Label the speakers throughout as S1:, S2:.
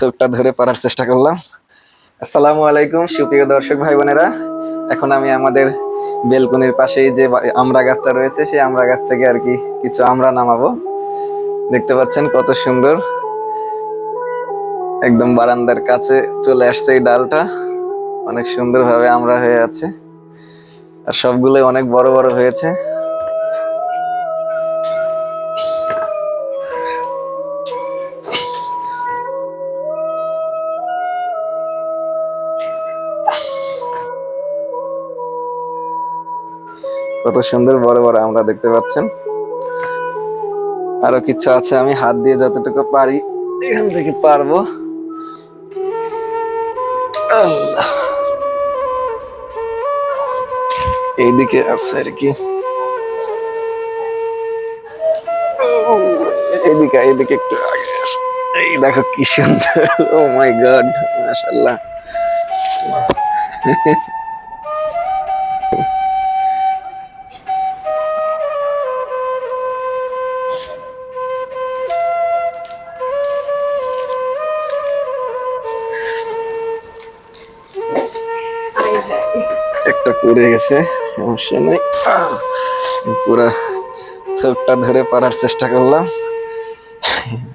S1: থোকটা ধরে পারার চেষ্টা করলাম। আসসালামু আলাইকুম, সুপ্রিয় দর্শক ভাই বোনেরা। এখন আমি আমাদের বেলকনির পাশেই যে আমড়া গাছটা রয়েছে, সেই আমড়া গাছ থেকে আর কি কিছু আমরা নামাবো। দেখতে পাচ্ছেন কত সুন্দর। একদম বারান্দার কাছে চলে আসছে এই ডালটা। অনেক সুন্দরভাবে আমরা হয়ে আছে। আর সবগুলোই অনেক বড় বড় হয়েছে। কত সুন্দর বড় বড় আমরা দেখতে পাচ্ছেন। আরও কিছু আছে আমি হাত দিয়ে যতটুকু পারি এখান থেকে পারব। এইদিকে আছে আর কি। ও, এদিকে এদিকে একটু আগে এই দেখো কি সুন্দর। ও মাই গড মাশাআল্লাহ। একটা পড়ে গেছে সমস্যা নেই। পুরা থোকটা ধরে পারার চেষ্টা করলাম।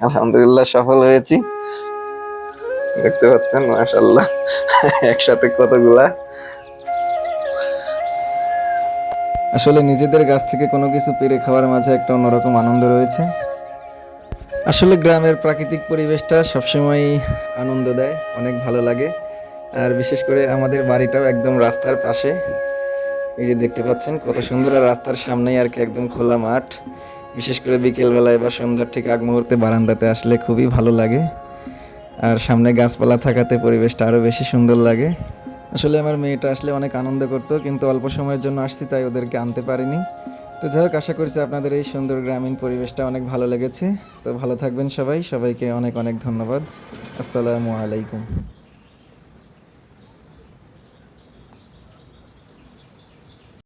S1: আলহামদুলিল্লাহ সফল হয়েছি। দেখতে পাচ্ছেন মাশাল্লাহ একসাথে কতগুলা। আসলে নিজেদের গাছ থেকে কোনো কিছু পেরে খাওয়ার মাঝে একটা অন্যরকম আনন্দ রয়েছে। আসলে গ্রামের প্রাকৃতিক পরিবেশটা সবসময় আনন্দ দেয়, অনেক ভালো লাগে। আর বিশেষ করে আমাদের বাড়িটাও একদম রাস্তার পাশে। এই যে দেখতে পাচ্ছেন, কত সুন্দর আর রাস্তার সামনেই আর কি একদম খোলা মাঠ। বিশেষ করে বিকেলবেলায় বা সন্ধ্যার ঠিক আগ মুহূর্তে বারান্দাতে আসলে খুবই ভালো লাগে। আর সামনে গাছপালা থাকাতে পরিবেশটা আরও বেশি সুন্দর লাগে। আসলে আমার মেয়েটা আসলে অনেক আনন্দ করতো, কিন্তু অল্প সময়ের জন্য আসছি, তাই ওদেরকে আনতে পারিনি। তো যাই হোক, আশা করছি আপনাদের এই সুন্দর গ্রামীণ পরিবেশটা অনেক ভালো লেগেছে। তো ভালো থাকবেন সবাই, সবাইকে অনেক অনেক ধন্যবাদ। আসসালামু আলাইকুম।